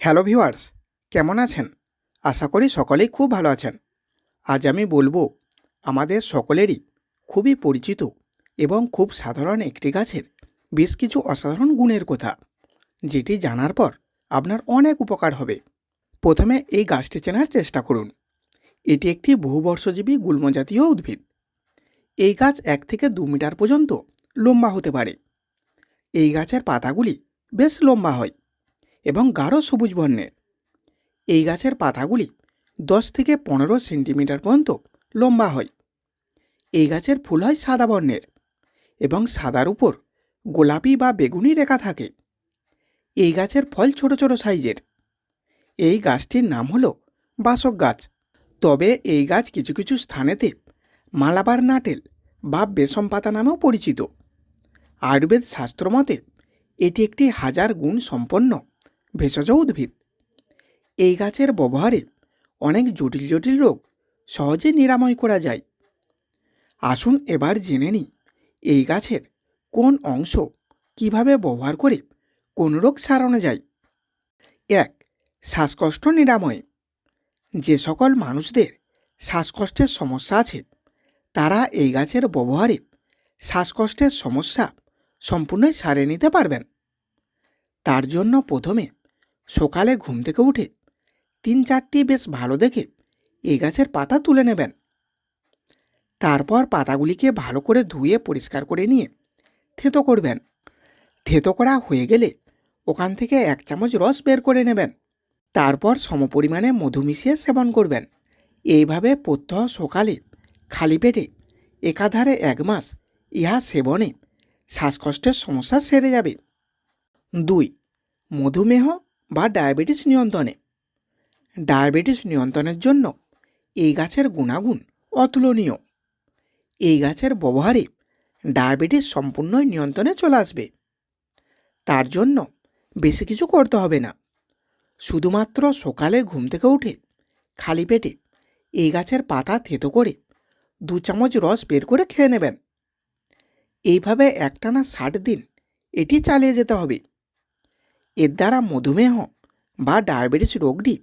Hello viewers, কেমন আছেন? আশা করি সকলেই খুব ভালো আছেন। আজ আমি বলব, আমাদের সকলেরই খুবই পরিচিত এবং খুব সাধারণ একটি গাছের বেশ কিছু অসাধারণ গুণের কথা, যেটি জানার পর আপনার অনেক উপকার হবে। প্রথমে এই গাছটি চেনার চেষ্টা করুন। এটি একটি বহুবর্ষজীবী গুল্মজাতীয় উদ্ভিদ। এই গাছ এক থেকে দু মিটার পর্যন্ত লম্বা হতে পারে। এই গাছের পাতাগুলি বেশ লম্বা হয়। এবং গাঢ় সবুজ বর্ণের। এই গাছের পাতাগুলি দশ থেকে পনেরো সেন্টিমিটার পর্যন্ত লম্বা হয়। এই গাছের ফুল হয় সাদা বর্ণের এবং সাদার উপর গোলাপি বা বেগুনি রেখা থাকে। এই গাছের ফল ছোট ছোট সাইজের। এই গাছটির নাম হলো বাসক গাছ। তবে এই গাছ কিছু কিছু স্থানেতে মালাবার নাটেল বা বেসম পাতা নামেও পরিচিত। আয়ুর্বেদ শাস্ত্রমতে এটি একটি হাজার গুণ সম্পন্ন ভেষজ উদ্ভিদ। এই গাছের ব্যবহারে অনেক জটিল জটিল রোগ সহজে নিরাময় করা যায়। আসুন এবার জেনে নিই এই গাছের কোন অংশ কীভাবে ব্যবহার করে কোন রোগ সারানো যায়। এক, শ্বাসকষ্ট নিরাময়। যে সকল মানুষদের শ্বাসকষ্টের সমস্যা আছে, তারা এই গাছের ব্যবহারে শ্বাসকষ্টের সমস্যা সম্পূর্ণই সারিয়ে নিতে পারবেন। তার জন্য প্রথমে সকালে ঘুম থেকে উঠে তিন চারটি বেশ ভালো দেখে এই গাছের পাতা তুলে নেবেন। তারপর পাতাগুলিকে ভালো করে ধুয়ে পরিষ্কার করে নিয়ে থেতো করবেন। থেতো করা হয়ে গেলে ওখান থেকে এক চামচ রস বের করে নেবেন। তারপর সমপরিমাণে মধু মিশিয়ে সেবন করবেন। এইভাবে প্রত্যহ সকালে খালি পেটে একাধারে এক মাস ইহা সেবনে শ্বাসকষ্টের সমস্যা সেরে যাবে। দুই, মধুমেহ বা ডায়াবেটিস নিয়ন্ত্রণে। ডায়াবেটিস নিয়ন্ত্রণের জন্য এই গাছের গুণাগুণ অতুলনীয়। এই গাছের ব্যবহারে ডায়াবেটিস সম্পূর্ণই নিয়ন্ত্রণে চলে আসবে। তার জন্য বেশি কিছু করতে হবে না। শুধুমাত্র সকালে ঘুম থেকে উঠে খালি পেটে এই গাছের পাতা থেতো করে দু চামচ রস বের করে খেয়ে নেবেন। এইভাবে একটানা ষাট দিন এটি চালিয়ে যেতে হবে। এর দ্বারা মধুমেহ বা ডায়াবেটিস রোগটি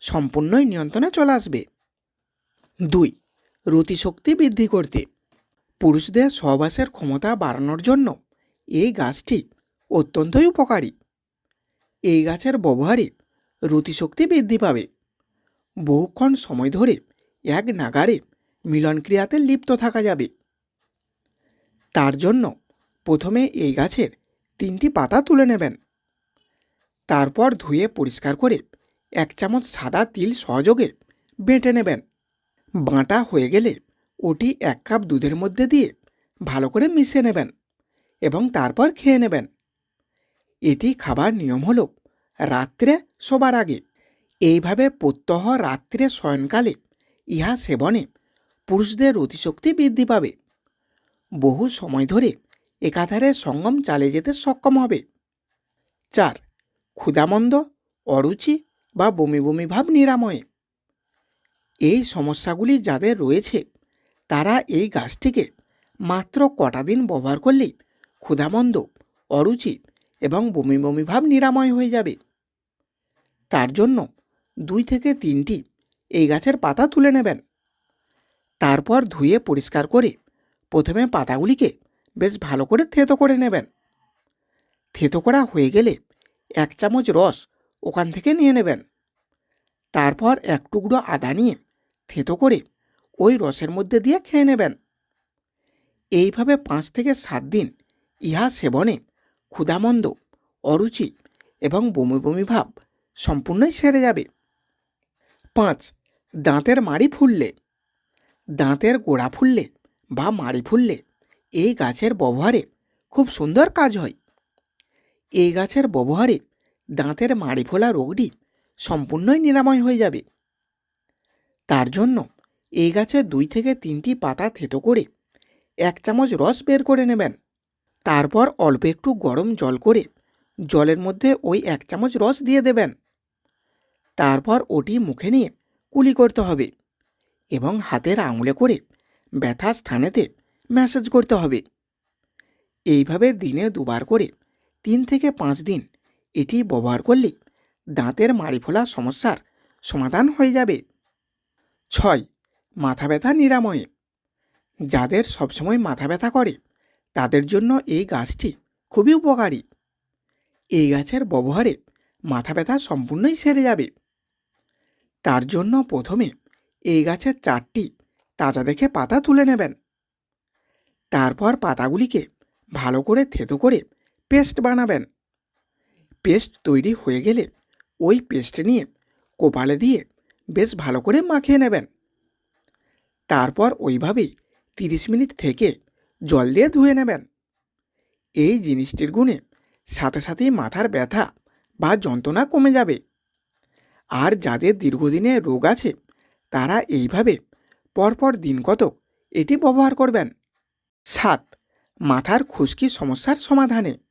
সম্পূর্ণই নিয়ন্ত্রণে চলে আসবে। দুই, রতিশক্তি বৃদ্ধি করতে। পুরুষদের সহবাসের ক্ষমতা বাড়ানোর জন্য এই গাছটি অত্যন্তই উপকারী। এই গাছের ব্যবহারে রতিশক্তি বৃদ্ধি পাবে। বহুক্ষণ সময় ধরে এক নাগারে মিলনক্রিয়াতে লিপ্ত থাকা যাবে। তার জন্য প্রথমে এই গাছের তিনটি পাতা তুলে নেবেন। তারপর ধুয়ে পরিষ্কার করে এক চামচ সাদা তিল সহযোগে বেটে নেবেন। বাঁটা হয়ে গেলে ওটি এক কাপ দুধের মধ্যে দিয়ে ভালো করে মিশিয়ে নেবেন এবং তারপর খেয়ে নেবেন। এটি খাবার নিয়ম হল রাত্রে শোবার আগে। এইভাবে প্রত্যহ রাত্রে শয়নকালে ইহা সেবনে পুরুষদের অতিশক্তি বৃদ্ধি পাবে। বহু সময় ধরে একাধারে সঙ্গম চালিয়ে যেতে সক্ষম হবে। চার ক্ষুধামন্দ, অরুচি বা বমি বমি ভাব নিরাময়ে। এই সমস্যাগুলি যাদের রয়েছে, তারা এই গাছটিকে মাত্র কটা দিন ব্যবহার করলেই ক্ষুধামন্দ, অরুচি এবং বমি বমি ভাব নিরাময় হয়ে যাবে। তার জন্য দুই থেকে তিনটি এই গাছের পাতা তুলে নেবেন। তারপর ধুয়ে পরিষ্কার করে প্রথমে পাতাগুলিকে বেশ ভালো করে থেতো করে নেবেন। থেতো করা হয়ে গেলে এক চামচ রস ওখান থেকে নিয়ে নেবেন। তারপর এক টুকরো আদা নিয়ে থেতো করে ওই রসের মধ্যে দিয়ে খেয়ে নেবেন। এইভাবে পাঁচ থেকে সাত দিন ইহা সেবনে ক্ষুধামন্দ, অরুচি এবং বমি বমি ভাব সম্পূর্ণই সেরে যাবে। পাঁচ, দাঁতের মাড়ি ফুললে। দাঁতের গোড়া ফুললে বা মাড়ি ফুললে এই গাছের ব্যবহারে খুব সুন্দর কাজ হয়। এই গাছের ব্যবহারে দাঁতের মাড়ি ফোলা রোগটি সম্পূর্ণই নিরাময় হয়ে যাবে। তার জন্য এই গাছের দুই থেকে তিনটি পাতা থেতো করে এক চামচ রস বের করে নেবেন। তারপর অল্প একটু গরম জল করে জলের মধ্যে ওই এক চামচ রস দিয়ে দেবেন। তারপর ওটি মুখে নিয়ে কুলি করতে হবে এবং হাতের আঙুলে করে ব্যথা স্থানেতে ম্যাসেজ করতে হবে। এইভাবে দিনে দুবার করে তিন থেকে পাঁচ দিন। এটি ব্যবহার করলে দাঁতের মাড়ি ফোলা সমস্যার সমাধান হয়ে যাবে। ছয়, মাথা ব্যথা নিরাময়ে। যাদের সবসময় মাথা ব্যথা করে, তাদের জন্য এই গাছটি খুবই উপকারী। এই গাছের ব্যবহারে মাথা ব্যথা সম্পূর্ণই সেরে যাবে। তার জন্য প্রথমে এই গাছের চারটি তাজা দেখে পাতা তুলে নেবেন। তারপর পাতাগুলিকে ভালো করে থেতো করে পেস্ট বানাবেন। পেস্ট তৈরি হয়ে গেলে ওই পেস্ট নিয়ে কোপালে দিয়ে বেশ ভালো করে মাখিয়ে নেবেন। তারপর ওইভাবেই তিরিশ মিনিট থেকে জল দিয়ে ধুয়ে নেবেন। এই জিনিসটির গুণে সাথে সাথেই মাথার ব্যথা বা যন্ত্রণা কমে যাবে। আর যাদের দীর্ঘদিনের রোগ আছে, তারা এইভাবে পরপর দিন কতক এটি ব্যবহার করবেন। সাত, মাথার খুশকি সমস্যার সমাধানে।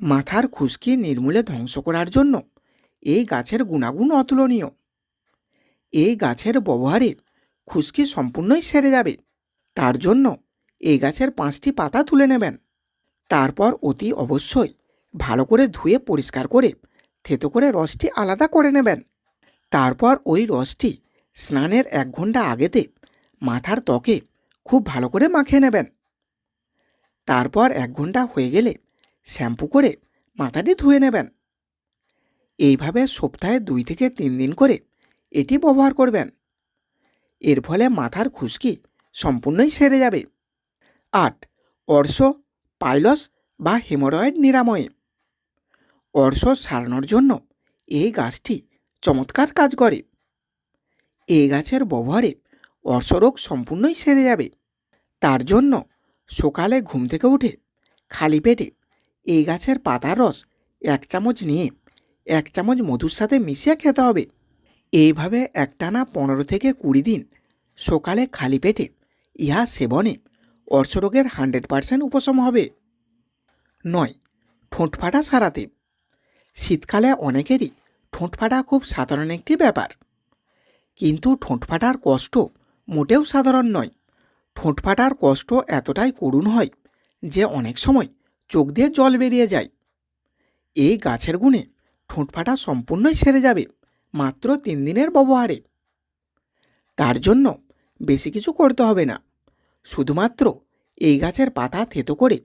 মাথার খুশকি নির্মূলে ধ্বংস করার জন্য এই গাছের গুণাগুণ অতুলনীয়। এই গাছের ব্যবহারে খুশকি সম্পূর্ণই সেরে যাবে। তার জন্য এই গাছের পাঁচটি পাতা তুলে নেবেন। তারপর অতি অবশ্যই ভালো করে ধুয়ে পরিষ্কার করে থেতো করে রসটি আলাদা করে নেবেন। তারপর ওই রসটি স্নানের এক ঘণ্টা আগেতে মাথার ত্বকে খুব ভালো করে মাখিয়ে নেবেন। তারপর এক ঘণ্টা হয়ে গেলে শ্যাম্পু করে মাথাটি ধুয়ে নেবেন। এইভাবে সপ্তাহে দুই থেকে তিন দিন করে এটি ব্যবহার করবেন। এর ফলে মাথার খুশকি সম্পূর্ণই সেরে যাবে। আট, অর্শ, পাইলস বা হেমোরয়েড নিরাময়ে। অর্শ সারানোর জন্য এই গাছটি চমৎকার কাজ করে। এই গাছের ব্যবহারে অর্শরোগ সম্পূর্ণই সেরে যাবে। তার জন্য সকালে ঘুম থেকে উঠে খালি পেটে এই গাছের পাতার রস এক চামচ নিয়ে এক চামচ মধুর সাথে মিশিয়ে খেতে হবে। এইভাবে একটানা পনেরো থেকে কুড়ি দিন সকালে খালি পেটে ইহা সেবনে অর্শরোগের হান্ড্রেড পারসেন্ট উপশম হবে। নয় ঠোঁট ফাটা সারাতে। শীতকালে অনেকেরই ঠোঁট ফাটা খুব সাধারণ একটি ব্যাপার। কিন্তু ঠোঁট ফাটার কষ্ট মোটেও সাধারণ নয়। ঠোঁট ফাটার কষ্ট এতটাই করুণ হয় যে অনেক সময় চোখ দিয়ে জল বেরিয়ে যায়। এই গাছের গুণে ঠোঁট ফাটা সম্পূর্ণই সেরে যাবে, মাত্র তিন দিনের ব্যবহারে। তার জন্য বেশি কিছু করতে হবে না। শুধুমাত্র এই গাছের পাতা থেতো করে,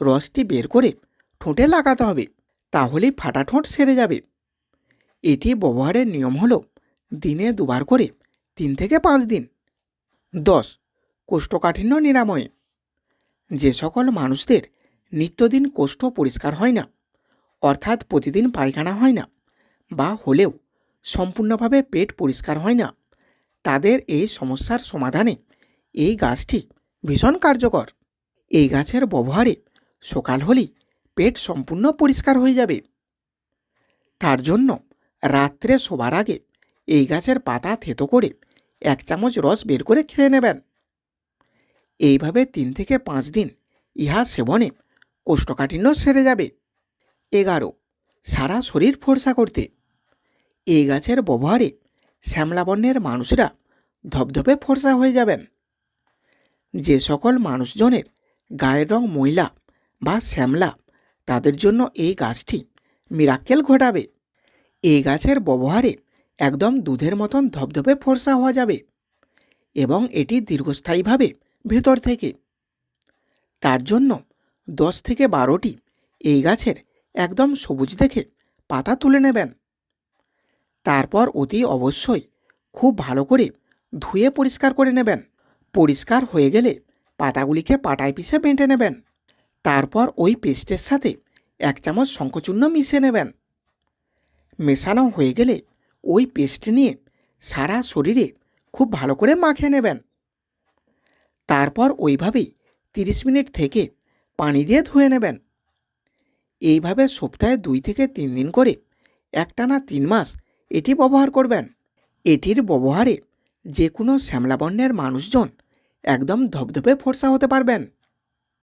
রসটি বের করে ঠোঁটে লাগাতে হবে, তাহলেই ফাটা ঠোঁট সেরে যাবে। এটি ব্যবহারের নিয়ম হলো দিনে দুবার করে তিন থেকে পাঁচ দিন। দশ, কোষ্ঠকাঠিন্য নিরাময়ে। যে সকল মানুষদের নিত্যদিন কোষ্ঠ পরিষ্কার হয় না, অর্থাৎ প্রতিদিন পায়খানা হয় না, বা হলেও সম্পূর্ণভাবে পেট পরিষ্কার হয় না, তাদের এই সমস্যার সমাধানে এই গাছটি ভীষণ কার্যকর। এই গাছের ব্যবহারে সকাল হলেই পেট সম্পূর্ণ পরিষ্কার হয়ে যাবে। তার জন্য রাত্রে শোবার আগে এই গাছের পাতা থেতো করে এক চামচ রস বের করে খেয়ে নেবেন। এইভাবে তিন থেকে পাঁচ দিন ইহা সেবনে কোষ্ঠকাঠিন্য সেরে যাবে। এগারো, সারা শরীর ফর্সা করতে। এই গাছের ব্যবহারে শ্যামলা বর্ণের মানুষরা ধপধপে ফর্সা হয়ে যাবেন। যে সকল মানুষজনের গায়ের রং ময়লা বা শ্যামলা, তাদের জন্য এই গাছটি মিরাক্কেল ঘটাবে। এই গাছের ব্যবহারে একদম দুধের মতন ধপধপে ফর্সা হওয়া যাবে এবং এটি দীর্ঘস্থায়ীভাবে ভেতর থেকে। তার জন্য দশ থেকে বারোটি এই গাছের একদম সবুজ দেখে পাতা তুলে নেবেন। তারপর অতি অবশ্যই খুব ভালো করে ধুয়ে পরিষ্কার করে নেবেন। পরিষ্কার হয়ে গেলে পাতাগুলিকে পাটায় পিষে বেঁটে নেবেন। তারপর ওই পেস্টের সাথে এক চামচ শঙ্খচূর্ণ মিশিয়ে নেবেন। মেশানো হয়ে গেলে ওই পেস্ট নিয়ে সারা শরীরে খুব ভালো করে মাখিয়ে নেবেন। তারপর ওইভাবেই তিরিশ মিনিট থেকে পানি দিয়ে ধুয়ে নেবেন। এইভাবে সপ্তাহে দুই থেকে তিন দিন করে একটানা তিন মাস এটি ব্যবহার করবেন। এটির ব্যবহারে যে কোনো শ্যামলা বর্ণের মানুষজন একদম ধপধপে ফর্সা হতে পারবেন।